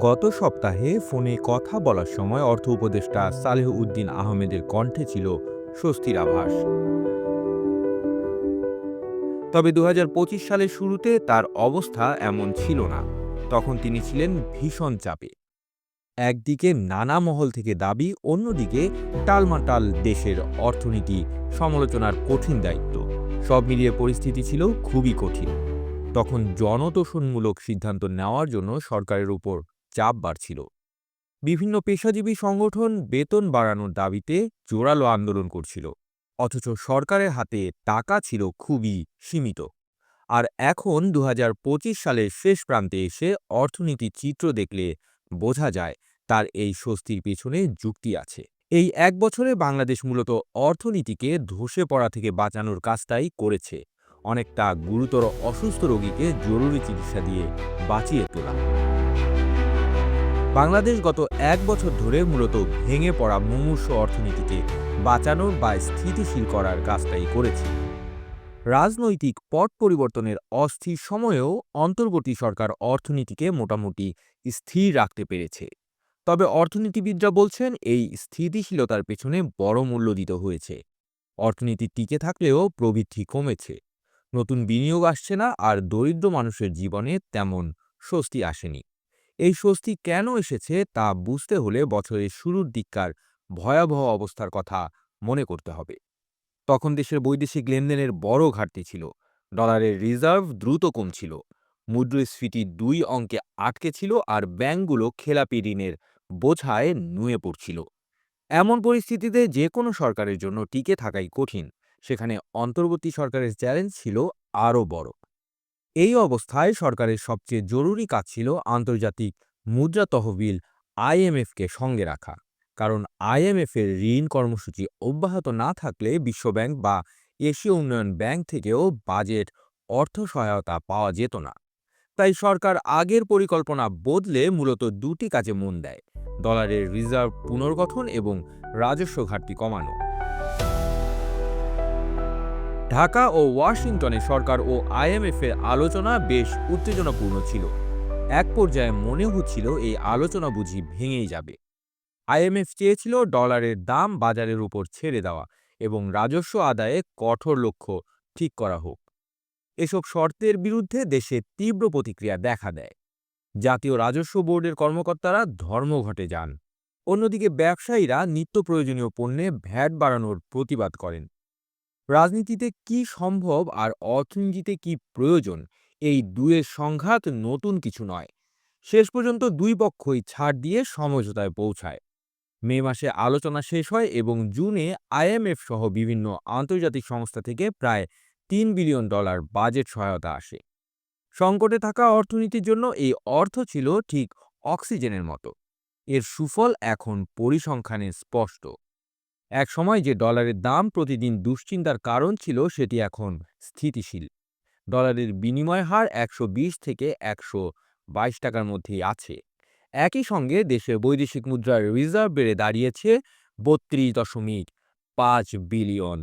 গত সপ্তাহে ফোনে কথা বলার সময় অর্থ উপদেষ্টা সালেহ উদ্দিন আহমেদের কণ্ঠে ছিল স্বস্তির আভাস। তবে দু হাজার পঁচিশ সালের শুরুতে তার অবস্থা এমন ছিল না। তখন তিনি ছিলেন ভীষণ চাপে। একদিকে নানা মহল থেকে দাবি, অন্যদিকে টালমাটাল দেশের অর্থনীতি সমালোচনার কঠিন দায়িত্ব। সব মিলিয়ে পরিস্থিতি ছিল খুবই কঠিন। তখন জনতোষণমূলক সিদ্ধান্ত নেওয়ার জন্য সরকারের উপর চাপ বাড়ছিল। বিভিন্ন পেশাজীবী সংগঠন বেতন বাড়ানোর দাবিতে জোরালো আন্দোলন করছিল। অথচ সরকারের হাতে টাকা ছিল খুবই সীমিত। আর এখন দু সালের শেষ প্রান্তে এসে অর্থনীতির চিত্র দেখলে বোঝা যায় তার এই স্বস্তির পেছনে যুক্তি আছে। এই এক বছরে বাংলাদেশ মূলত অর্থনীতিকে ধসে পড়া থেকে বাঁচানোর কাজটাই করেছে। অনেকটা গুরুতর অসুস্থ রোগীকে জরুরি চিকিৎসা দিয়ে বাঁচিয়ে তোলা। বাংলাদেশ গত এক বছর ধরে মূলত ভেঙে পড়া মুমূর্ষ অর্থনীতিকে বাঁচানোর বা স্থিতিশীল করার কাজটাই করেছে। রাজনৈতিক পট পরিবর্তনের অস্থির সময়েও অন্তর্বর্তী সরকার অর্থনীতিকে মোটামুটি স্থির রাখতে পেরেছে। তবে অর্থনীতিবিদরা বলছেন, এই স্থিতিশীলতার পেছনে বড় মূল্য দিতে হয়েছে। অর্থনীতি টিকে থাকলেও প্রবৃদ্ধি কমেছে। নতুন বিনিয়োগ আসছে না, আর দরিদ্র মানুষের জীবনে তেমন স্বস্তি আসেনি। এই স্বস্তি কেন এসেছে তা বুঝতে হলে বছরের শুরুর দিককার ভয়াবহ অবস্থার কথা মনে করতে হবে। তখন দেশের বৈদেশিক লেনদেনের বড় ঘাটতি ছিল। ডলারের রিজার্ভ দ্রুত কমছিল। মুদ্রাস্ফীতি দুই অঙ্কে আটকে ছিল আর ব্যাংকগুলো খেলাপি ঋণের বোঝায় নুয়ে পড়ছিল। এমন পরিস্থিতিতে যে কোনো সরকারের জন্য টিকে থাকাই কঠিন। সেখানে অন্তর্বর্তী সরকারের চ্যালেঞ্জ ছিল আরও বড়। এই অবস্থায় সরকারের সবচেয়ে জরুরি কাজ ছিল আন্তর্জাতিক মুদ্রা তহবিল আইএমএফকে সঙ্গে রাখা। কারণ আইএমএফের ঋণ কর্মসূচি অব্যাহত না থাকলে বিশ্বব্যাংক বা এশীয় উন্নয়ন ব্যাংক থেকেও বাজেট অর্থ সহায়তা পাওয়া যেত না। তাই সরকার আগের পরিকল্পনা বদলে মূলত দুটি কাজে মন দেয়, ডলারের রিজার্ভ পুনর্গঠন এবং রাজস্ব ঘাটতি কমানো। ঢাকা ও ওয়াশিংটনে সরকার ও আইএমএফের আলোচনা বেশ উত্তেজনাপূর্ণ ছিল। এক পর্যায়ে মনে হচ্ছিল এই আলোচনা বুঝি ভেঙেই যাবে। আইএমএফ চেয়েছিল ডলারের দাম বাজারের উপর ছেড়ে দেওয়া এবং রাজস্ব আদায়ে কঠোর লক্ষ্য ঠিক করা হোক। এসব শর্তের বিরুদ্ধে দেশে তীব্র প্রতিক্রিয়া দেখা দেয়। জাতীয় রাজস্ব বোর্ডের কর্মকর্তারা ধর্মঘটে যান। অন্যদিকে ব্যবসায়ীরা নিত্য প্রয়োজনীয় পণ্যে ভ্যাট বাড়ানোর প্রতিবাদ করেন। রাজনীতিতে কি সম্ভব আর অর্থনীতিতে কি প্রয়োজন? এই দুয়ের সংঘাত নতুন কিছু নয়। শেষ পর্যন্ত দুই পক্ষই ছাড় দিয়ে সমঝোতায় পৌঁছায়। মে মাসে আলোচনা শেষ হয় এবং জুনে আইএমএফ সহ বিভিন্ন আন্তর্জাতিক সংস্থা থেকে প্রায় তিন বিলিয়ন ডলার বাজেট সহায়তা আসে। সংকটে থাকা অর্থনীতির জন্য এই অর্থ ছিল ঠিক অক্সিজেনের মতো। এর সুফল এখন পরিসংখ্যানে স্পষ্ট। এক সময় যে ডলারের দাম প্রতিদিন দুশ্চিন্তার কারণ ছিল সেটি এখন স্থিতিশীল। ডলারের বিনিময় হার একশো বিশ থেকে একশো বাইশ টাকার মধ্যেই আছে। একই সঙ্গে দেশের বৈদেশিক মুদ্রার রিজার্ভ বেড়ে দাঁড়িয়েছে বত্রিশ দশমিক পাঁচ বিলিয়ন।